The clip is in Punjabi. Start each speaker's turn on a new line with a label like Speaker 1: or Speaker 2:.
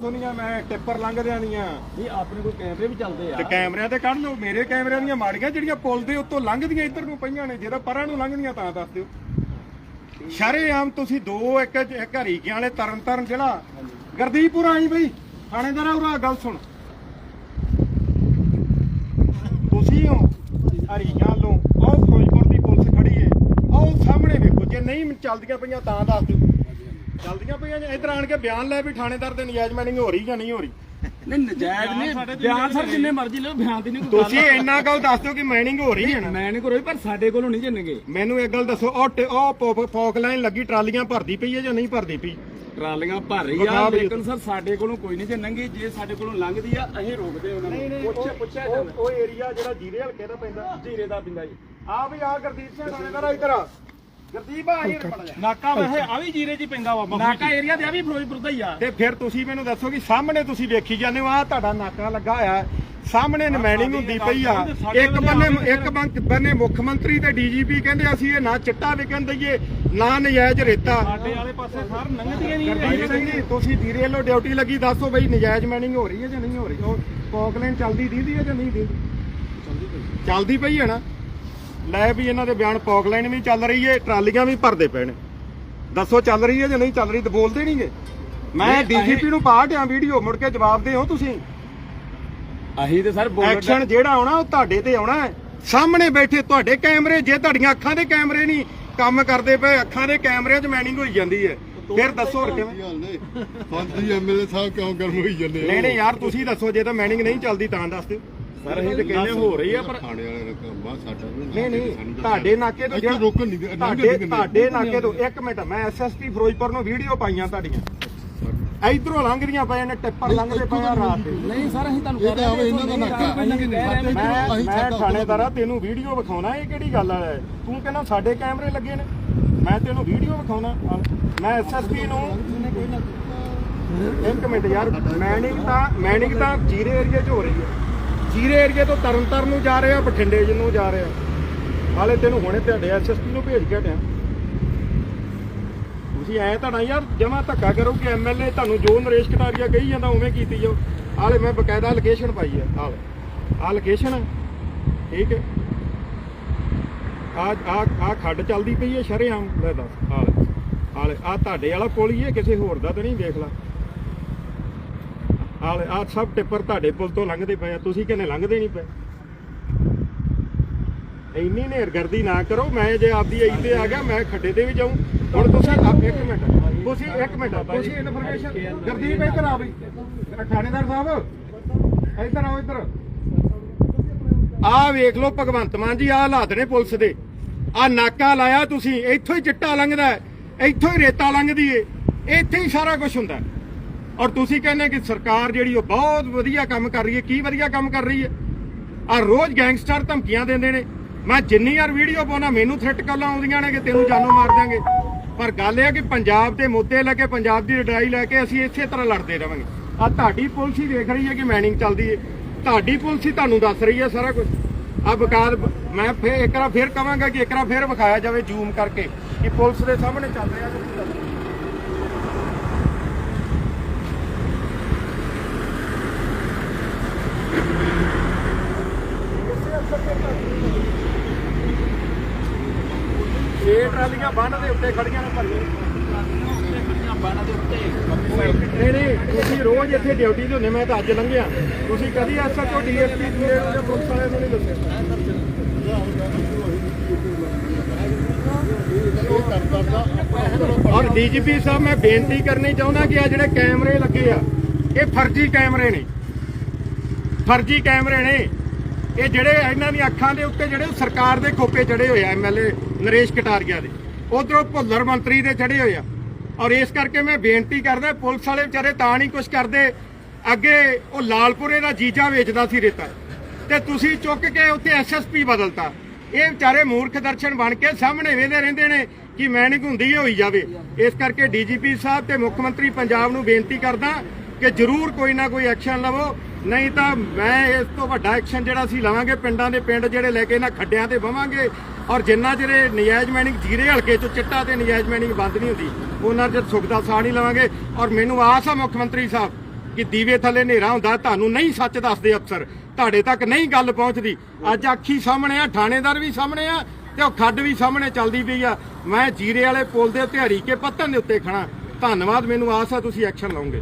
Speaker 1: ਸੁਨੀਆਂ ਮੈਂ ਟਿੱਪਰ ਲੰਘਦਿਆਂ ਦੀਆਂ।
Speaker 2: ਨਹੀਂ ਆਪਣੇ ਕੋਲ ਕੈਮਰੇ ਵੀ ਚੱਲਦੇ ਆ।
Speaker 1: ਤੇ ਕੈਮਰਿਆਂ ਤੇ ਕੱਢ ਲਓ ਮੇਰੇ ਕੈਮਰਿਆਂ ਦੀਆਂ ਮਾੜੀਆਂ ਜਿਹੜੀਆਂ ਪੁਲ ਦੇ ਉੱਤੋਂ ਲੰਘਦੀਆਂ ਇੱਧਰ ਨੂੰ ਪਈਆਂ ਨੇ ਜਿਹੜਾ ਪਰਾਂ ਨੂੰ ਲੰਘਦੀਆਂ ਤਾਂ ਦੱਸ ਦਿਓ। ਸ਼ਰੇਆਮ ਤੁਸੀਂ ਦੋ ਇੱਕ ਇੱਕ ਹਰੀਕਿਆਂ ਵਾਲੇ ਤਰਨ ਤਰਨ ਜਿਹੜਾ ਗਰਦੀਪੁਰ ਆਈ ਬਈ। ਥਾਣੇਦਾਰ ਉਰਾ ਗੱਲ ਸੁਣ। ਤੁਸੀਂ ਹੋ ਹਰੀਕਿਆਂ ਲੋ ਉਹ ਫਿਰੋਜ਼ਪੁਰ ਦੀ ਪੁਲਿਸ ਖੜੀ ਏ ਉਹ ਸਾਹਮਣੇ ਵੇਖੋ ਜੇ ਨਹੀਂ ਚੱਲਦੀਆਂ ਪਈਆਂ ਤਾਂ ਦੱਸ ਦਿਓ। ਚੱਲਦੀਆਂ ਪਈਆਂ ਜੇ ਇੱਧਰ ਆਣ ਕੇ ਬਿਆਨ ਲੈ ਵੀ ਥਾਣੇਦਾਰ ਦੇ ਨਜਾਇਜ਼ ਮੈਨਿੰਗ ਹੋ ਰਹੀ ਜਾਂ ਨਹੀਂ ਹੋ ਰਹੀ?
Speaker 2: ਨਹੀਂ ਨਜਾਇਜ਼ ਨਹੀਂ ਬਿਆਨ ਸਰ ਜਿੰਨੇ ਮਰਜ਼ੀ ਲਓ ਬਿਆਨ ਦੀ ਨਹੀਂ ਕੋਈ
Speaker 1: ਤੁਸੀਂ ਇੰਨਾ ਗੱਲ ਦੱਸ ਦਿਓ ਕਿ ਮਾਈਨਿੰਗ ਹੋ ਰਹੀ ਹੈ ਨਾ?
Speaker 2: ਮੈਂ ਨਹੀਂ ਕਰੋਈ ਪਰ ਸਾਡੇ ਕੋਲੋਂ ਨਹੀਂ ਜਿੰਨਗੇ।
Speaker 1: ਮੈਨੂੰ ਇੱਕ ਗੱਲ ਦੱਸੋ ਉਹ ਉਹ ਫੋਕ ਲਾਈਨ ਲੱਗੀ ਟਰਾਲੀਆਂ ਭਰਦੀ ਪਈ ਹੈ ਜਾਂ ਨਹੀਂ ਭਰਦੀ ਪਈ?
Speaker 2: ਟਰਾਲੀਆਂ ਭਰ ਰਹੀ ਆ ਲੇਕਿਨ ਸਰ ਸਾਡੇ ਕੋਲੋਂ ਕੋਈ ਨਹੀਂ ਜਿੰਨਗੀ ਜੇ ਸਾਡੇ ਕੋਲੋਂ ਲੰਘਦੀ ਆ ਅਸੀਂ ਰੋਕਦੇ ਉਹਨਾਂ ਨੂੰ। ਪੁੱਛਿਆ ਪੁੱਛਿਆ ਜਾਂਦਾ।
Speaker 1: ਉਹ ਏਰੀਆ ਜਿਹੜਾ ਜੀਰੇ ਹਲਕੇ ਦਾ ਪੈਂਦਾ
Speaker 2: ਜੀਰੇ ਦਾ ਪਿੰਦਾ ਜੀ।
Speaker 1: ਆ ਵੀ ਆ ਗੁਰਦੀਪ ਸਿੰਘ ਥਾਣੇਦਾਰ ਇੱਧਰ ਆ। ਗੁਰਦੀਪ ਆ ਇਹ ਪੜ ਜਾ
Speaker 2: ਨਾਕਾ ਵੈਸੇ ਆ ਵੀ ਜੀਰੇ 'ਚ ਹੀ ਪੈਂਦਾ ਵਾ ਨਾਕਾ ਏਰੀਆ ਤੇ ਆ ਵੀ ਫਿਰੋਜ਼ਪੁਰ ਦਾ ਹੀ ਆ।
Speaker 1: ਤੇ ਫਿਰ ਤੁਸੀਂ ਮੈਨੂੰ ਦੱਸੋ ਕਿ ਸਾਹਮਣੇ ਤੁਸੀਂ ਵੇਖੀ ਜਾਂਦੇ ਹੋ ਆ ਤੁਹਾਡਾ ਨਾਕਾ ਲੱਗਾ ਹੋਇਆ ਹੈ। ਸਾਹਮਣੇ ਨਮੈਨਿੰਗ ਹੁੰਦੀ ਪਈ ਆ। ਇੱਕ ਬੰਨੇ ਇੱਕ ਬੰਨ- ਬੰਨੇ ਮੁੱਖ ਮੰਤਰੀ ਤੇ ਡੀਜੀਪੀ ਕਹਿੰਦੇ ਅਸੀਂ ਇਹ ਨਾ ਚਿੱਟਾ ਵਿਕਣ ਦਈਏ ਨਾ ਨਜਾਇਜ਼ ਰੇਤਾ।
Speaker 2: ਸਾਡੇ ਵਾਲੇ ਪਾਸੇ ਸਰ ਲੰਘਦੀਆਂ ਨਹੀਂ
Speaker 1: ਗੁਰਦੀਪ ਸਿੰਘ ਜੀ ਤੁਸੀਂ ਜੀਰੇ ਵੱਲੋਂ ਡਿਊਟੀ ਲੱਗੀ ਦੱਸੋ ਬਈ ਨਜਾਇਜ਼ ਮੈਨਿੰਗ ਹੋ ਰਹੀ ਹੈ ਜਾਂ ਨਹੀਂ ਹੋ ਰਹੀ? ਉਹ ਚੱਲਦੀ ਦੀਦੀ ਹੈ ਜਾਂ ਨਹੀਂ ਦੀਦੀ? ਚੱਲਦੀ ਪਈ ਹੈ ਨਾ? ਲੈ ਵੀ ਇਹਨਾਂ ਦੇ ਬਿਆਨ ਪੌਕਲੈਂਡ ਵੀ ਚੱਲ ਰਹੀ ਹੈ ਟਰਾਲੀਆਂ ਵੀ ਭਰਦੇ ਪਏ ਨੇ। ਦੱਸੋ ਚੱਲ ਰਹੀ ਹੈ ਜਾਂ ਨਹੀਂ ਚੱਲ ਰਹੀ ਤੇ ਬੋਲਦੇ ਨਹੀਂਗੇ ਮੈਂ ਡੀਜੀਪੀ ਨੂੰ ਪਾਟਿਆ ਵੀਡੀਓ ਮੁੜ ਕੇ ਜਵਾਬ ਦਿਓ ਤੁਸੀਂ।
Speaker 2: ਅਸੀਂ ਤੇ ਸਰ ਬੋਲ
Speaker 1: ਐਕਸ਼ਨ ਜਿਹੜਾ ਆਉਣਾ ਉਹ ਤੁਹਾਡੇ ਤੇ ਆਉਣਾ ਹੈ। ਸਾਹਮਣੇ ਬੈਠੇ ਤੁਹਾਡੇ ਕੈਮਰੇ ਜੇ ਤੁਹਾਡੀਆਂ ਅੱਖਾਂ ਦੇ ਕੈਮਰੇ ਨਹੀਂ ਕੰਮ ਕਰਦੇ ਪਏ ਅੱਖਾਂ ਦੇ ਕੈਮਰਿਆਂ 'ਚ ਮੈਨਿੰਗ ਹੋਈ ਜਾਂਦੀ ਹੈ ਫਿਰ ਦੱਸੋ ਹੋਰ ਕਿਵੇਂ?
Speaker 3: ਮੰਤਰੀ ਐਮਐਲਏ ਸਾਹਿਬ ਕਿਉਂ ਗਰਮ ਹੋਈ ਜਾਂਦੇ
Speaker 1: ਨਹੀਂ ਨਹੀਂ ਯਾਰ ਤੁਸੀਂ ਦੱਸੋ ਜੇ ਤਾਂ ਮੈਨਿੰਗ ਨਹੀਂ ਚੱਲਦੀ ਤਾਂ ਦੱਸ ਦਿਓ।
Speaker 2: ਸਰ ਅਸੀਂ ਤੇ ਕਹਿੰਦੇ ਹੋ ਰਹੀ ਆ ਪਰ
Speaker 3: ਥਾਣੇ ਵਾਲੇ ਨੇ ਕੰਮ ਬਾ ਸਾਡਾ ਵੀ
Speaker 1: ਨਹੀਂ ਨਹੀਂ ਤੁਹਾਡੇ ਨਾਕੇ ਤੋਂ
Speaker 3: ਇੱਥੇ
Speaker 1: ਜਿਹੜਾ-
Speaker 3: ਰੋਕਣ ਨਹੀਂ ਦੇ- ਲੰਘਣ
Speaker 1: ਤੁਹਾਡੇ
Speaker 3: ਨਹੀਂ ਦਿੰਦੇ।
Speaker 1: ਤੁਹਾਡੇ ਨਾਕੇ ਤੋਂ ਇੱਕ ਮਿੰਟ ਮੈਂ ਐਸਐਸਪੀ ਫਿਰੋਜ਼ਪੁਰ ਨੂੰ ਵੀਡੀਓ ਪਾਈਆਂ ਤੁਹਾਡੀਆਂ। ਇਧਰੋਂ ਲੰਘਦੀਆਂ ਪਏ ਨੇ ਟਿੱਪਰ ਲੰਘਦੇ ਪਏ ਆ ਰਾਤ ਦੇ।
Speaker 2: ਨਹੀਂ ਸਰ ਅਸੀਂ ਤੁਹਾਨੂੰ
Speaker 3: ਇਹ ਤਾਂ ਆਵੇ ਇਹਨਾਂ ਦਾ ਨਾਕਾ
Speaker 1: ਮੈਂ
Speaker 3: ਅਸੀਂ
Speaker 1: ਮੈਂ
Speaker 3: ਸਾਡਾ-
Speaker 1: ਥਾਣੇਦਾਰਾ ਤੈਨੂੰ ਵੀਡੀਓ ਵਿਖਾਉਣਾ ਇਹ ਕਿਹੜੀ ਗੱਲ ਹੈ ਤੂੰ ਕਹਿੰਦਾ ਸਾਡੇ ਕੈਮਰੇ ਲੱਗੇ ਨੇ। ਮੈਂ ਤੈਨੂੰ ਵੀਡੀਓ ਵਿਖਾਉਣਾ। ਮੈਂ ਐਸਐਸਪੀ ਨੂੰ ਇੱਕ ਮਿੰਟ ਯਾਰ ਮੈਨਿੰਗ ਤਾਂ ਮੈਨਿੰਗ ਤਾਂ ਜੀਰੇ ਏਰੀਆ 'ਚ ਹੋ ਰਹੀ ਹੈ। ਜੀਰੇ ਏਰੀਆ ਤੋਂ ਤਰਨਤਾਰਨ ਨੂੰ ਜਾ ਰਹੇ ਆ, ਬਠਿੰਡੇ ਜੀ ਨੂੰ ਜਾ ਰਹੇ ਆ। ਹਾਲੇ ਤੈਨੂੰ ਹੁਣੇ ਤੁਹਾਡੇ ਐਸਐਸਪੀ ਨੂੰ ਭੇਜ ਕੇ ਹਟਿਆ ਤੁਸੀਂ ਐ ਤਾਂ ਨਾ ਯਾਰ, ਜਮਾ ਧੱਕਾ ਕਰੋ ਕਿ ਐਮਐਲਏ ਤੁਹਾਨੂੰ ਜੋ ਨਰੇਸ਼ ਕਟਾਰੀਆ ਕਹੀ ਜਾਂਦਾ, ਉਵੇਂ ਕੀਤੀ ਜਾਓ। ਹਾਲੇ ਮੈਂ ਬਕਾਇਦਾ ਲੋਕੇਸ਼ਨ ਪਾਈ ਹੈ ਹਾਲੇ। ਆ ਲੋਕੇਸ਼ਨ ਹੈ ਠੀਕ ਹੈ। ਆ ਆ ਆ ਖੱਡ ਚੱਲਦੀ ਪਈ ਹੈ, ਸ਼ਰੇਆਮ। ਲੈ ਦੱਸ, ਹਾਲੇ। ਹਾਲੇ ਆ ਤੁਹਾਡੇ ਵਾਲਾ ਪੁਲ ਹੀ ਹੈ, ਕਿਸੇ ਹੋਰ ਦਾ ਤਾਂ ਨਹੀਂ ਦੇਖ ਲਾ। ਆ ਸਭ ਟਿੱਪਰ ਤੁਹਾਡੇ ਪੁਲ ਤੋਂ ਲੰਘਦੇ ਪਏ ਆ ਤੁਸੀਂ ਕਿਨੇ ਲੰਘਦੇ ਨਹੀਂ ਪਏ? ਇੰਨੀ ਨੇਰਗਰਦੀ ਨਾ ਕਰੋ ਮੈਂ ਜੇ ਆਪਦੀ ਆਈ ਤੇ ਆ ਗਿਆ ਮੈਂ ਖੱਡੇ ਤੇ ਵੀ ਜਾਊਂ। ਹੁਣ ਤੁਸੀਂ ਆਪ ਇੱਕ ਮਿੰਟ ਤੁਸੀਂ ਇੱਕ ਮਿੰਟ ਤੁਸੀਂ ਇਨਫੋਰਮੇਸ਼ਨ ਗਰਦੀਪ ਇੱਧਰ ਆ ਬਈ ਥਾਣੇਦਾਰ ਸਾਹਿਬ ਇੱਧਰ ਆਓ ਇੱਧਰ। ਆ ਵੇਖ ਲਓ ਭਗਵੰਤ ਮਾਨ ਜੀ ਆ ਹਾਲਾਤ ਨੇ ਪੁਲਿਸ ਦੇ। ਆ ਨਾਕਾ ਲਾਇਆ ਤੁਸੀਂ ਇੱਥੋਂ ਹੀ ਚਿੱਟਾ ਲੰਘਦਾ ਹੈ, ਇੱਥੋਂ ਹੀ ਰੇਤਾ ਲੰਘਦੀ ਏ ਇੱਥੇ ਹੀ ਸਾਰਾ ਕੁਝ ਹੁੰਦਾ ਔਰ ਤੁਸੀਂ ਕਹਿੰਦੇ ਕਿ ਸਰਕਾਰ ਜਿਹੜੀ ਉਹ ਬਹੁਤ ਵਧੀਆ ਕੰਮ ਕਰ ਰਹੀ ਹੈ। ਕੀ ਵਧੀਆ ਕੰਮ ਕਰ ਰਹੀ ਹੈ? ਆ ਰੋਜ਼ ਗੈਂਗਸਟਰ ਧਮਕੀਆਂ ਦਿੰਦੇ ਨੇ। ਮੈਂ ਜਿੰਨੀ ਵਾਰ ਵੀਡੀਓ ਪਾਉਣਾ ਮੈਨੂੰ ਥ੍ਰੈਟ ਕਾਲਾਂ ਆਉਂਦੀਆਂ ਨੇ ਕਿ ਤੈਨੂੰ ਜਾਨੋਂ ਮਾਰ ਦਾਂਗੇ ਪਰ ਗੱਲ ਇਹ ਹੈ ਕਿ ਪੰਜਾਬ ਦੇ ਮੁੱਦੇ ਲੈ ਕੇ, ਪੰਜਾਬ ਦੀ ਲੜਾਈ ਲੈ ਕੇ ਅਸੀਂ ਇਸੇ ਤਰ੍ਹਾਂ ਲੜਦੇ ਰਵਾਂਗੇ ਆ ਤੁਹਾਡੀ ਪੁਲਿਸ ਹੀ ਦੇਖ ਰਹੀ ਹੈ ਕਿ ਮੈਨਿੰਗ ਚੱਲਦੀ ਹੈ। ਤੁਹਾਡੀ ਪੁਲਿਸ ਹੀ ਤੁਹਾਨੂੰ ਦੱਸ ਰਹੀ ਹੈ ਸਾਰਾ ਕੁਝ ਆ ਬਕਾਰ ਮੈਂ ਫੇਰ ਇੱਕ ਵਾਰ ਫੇਰ ਕਹਾਂਗਾ ਕਿ ਇੱਕ ਵਾਰ ਫੇਰ ਵਿਖਾਇਆ ਜਾਵੇ ਜ਼ੂਮ ਕਰਕੇ ਕਿ ਪੁਲਿਸ ਦੇ ਸਾਹਮਣੇ ਚੱਲ ਰਿਹਾ ਤੁਸੀਂ ਦੱਸੋ ਇਹ ਟਰਾਲੀਆਂ ਬੰਨ ਦੇ ਉੱਤੇ ਖੜੀਆਂ ਨੇ ਨਹੀਂ ਨਹੀਂ, ਤੁਸੀਂ ਰੋਜ਼ ਇੱਥੇ ਡਿਊਟੀ ਤੇ ਹੁੰਦੇ, ਮੈਂ ਤਾਂ ਅੱਜ ਲੰਘਿਆ। ਤੁਸੀਂ ਕਦੀ ਐਸਐਚਓ ਡੀਐਸਪੀ ਦੇ ਪੁਲਿਸ ਵਾਲਿਆਂ ਨੂੰ ਨਹੀਂ ਦੱਸਿਆ। ਔਰ ਡੀਜੀਪੀ ਸਾਹਿਬ, ਮੈਂ ਬੇਨਤੀ ਕਰਨੀ ਚਾਹੁੰਦਾ ਕਿ ਆ ਜਿਹੜੇ ਕੈਮਰੇ ਲੱਗੇ ਆ, ਇਹ ਫਰਜ਼ੀ ਕੈਮਰੇ ਨੇ। ਫਰਜ਼ੀ ਕੈਮਰੇ ਨੇ। ਇਹ ਜਿਹੜੇ ਇਹਨਾਂ ਦੀਆਂ ਅੱਖਾਂ ਦੇ ਉੱਤੇ ਜਿਹੜੇ ਸਰਕਾਰ ਦੇ ਖੋਪੇ ਚੜੇ ਹੋਏ ਆ ਐਮਐਲਏ ਨਰੇਸ਼ ਕਟਾਰੀਆ ਦੇ। ਉਧਰੋਂ ਭੁੱਲਰ ਮੰਤਰੀ ਦੇ ਚੜੇ ਹੋਏ ਆ। ਔਰ ਇਸ ਕਰਕੇ ਮੈਂ ਬੇਨਤੀ ਕਰਦਾ, ਪੁਲਿਸ ਵਾਲੇ ਵਿਚਾਰੇ ਤਾਂ ਨਹੀਂ ਕੁਝ ਕਰਦੇ। ਅੱਗੇ ਉਹ ਲਾਲਪੁਰੇ ਦਾ ਜੀਜਾ ਵੇਚਦਾ ਸੀ ਰੇਤਾ। ਤੇ ਤੁਸੀਂ ਚੁੱਕ ਕੇ ਉੱਥੇ ਐਸਐਸਪੀ ਬਦਲਤਾ। ਇਹ ਵਿਚਾਰੇ ਮੂਰਖ ਦਰਸ਼ਨ ਬਣ ਕੇ ਸਾਹਮਣੇ ਵੇਂਦੇ ਰਹਿੰਦੇ ਨੇ ਕਿ ਮੈਨਿੰਗ ਹੁੰਦੀ ਹੋਈ ਜਾਵੇ। ਇਸ ਕਰਕੇ ਡੀਜੀਪੀ ਸਾਹਿਬ ਤੇ ਮੁੱਖ ਮੰਤਰੀ ਪੰਜਾਬ ਨੂੰ ਬੇਨਤੀ ਕਰਦਾ ਕਿ ਜ਼ਰੂਰ ਕੋਈ ਨਾ ਕੋਈ ਐਕਸ਼ਨ ਲਵੋ। ਨਹੀਂ ਤਾਂ ਮੈਂ ਇਸ ਤੋਂ ਵੱਡਾ ਐਕਸ਼ਨ ਜਿਹੜਾ ਅਸੀਂ ਲਵਾਂਗੇ, ਪਿੰਡਾਂ ਦੇ ਪਿੰਡ ਜਿਹੜੇ ਲੈ ਕੇ ਇਹਨਾਂ ਖੱਡਿਆਂ ਤੇ ਬਵਾਂਗੇ ਔਰ ਜਿੰਨਾ ਚਿਰ ਇਹ ਨਜਾਇਜ਼ ਮਾਈਨਿੰਗ ਜੀਰੇ ਹਲਕੇ ਚੋਂ ਚਿੱਟਾ ਤੇ ਨਜਾਇਜ਼ ਮੈਨਿੰਗ ਬੰਦ ਨਹੀਂ ਹੁੰਦੀ, ਉਹਨਾਂ ਚਿਰ ਸੁੱਖ ਦਾ ਸਾਹ ਨਹੀਂ ਲਵਾਂਗੇ। ਔਰ ਮੈਨੂੰ ਆਸ ਆ ਮੁੱਖ ਮੰਤਰੀ ਸਾਹਿਬ ਕਿ ਦੀਵੇ ਥੱਲੇ ਹਨੇਰਾ ਹੁੰਦਾ, ਤੁਹਾਨੂੰ ਨਹੀਂ ਸੱਚ ਦੱਸਦੇ ਅਫਸਰ, ਤੁਹਾਡੇ ਤੱਕ ਨਹੀਂ ਗੱਲ ਪਹੁੰਚਦੀ। ਅੱਜ ਆਖੀ ਸਾਹਮਣੇ ਆ, ਥਾਣੇਦਾਰ ਵੀ ਸਾਹਮਣੇ ਆ ਤੇ ਉਹ ਖੱਡ ਵੀ ਸਾਹਮਣੇ ਚੱਲਦੀ ਪਈ ਆ। ਮੈਂ ਜੀਰੇ ਵਾਲੇ ਪੁਲ ਦੇ ਉੱਤੇ ਹਰੀਕੇ ਪੱਤਨ ਦੇ ਉੱਤੇ ਖੜਾ ਧੰਨਵਾਦ, ਮੈਨੂੰ ਆਸ ਆ ਤੁਸੀਂ ਐਕਸ਼ਨ ਲਓਗੇ।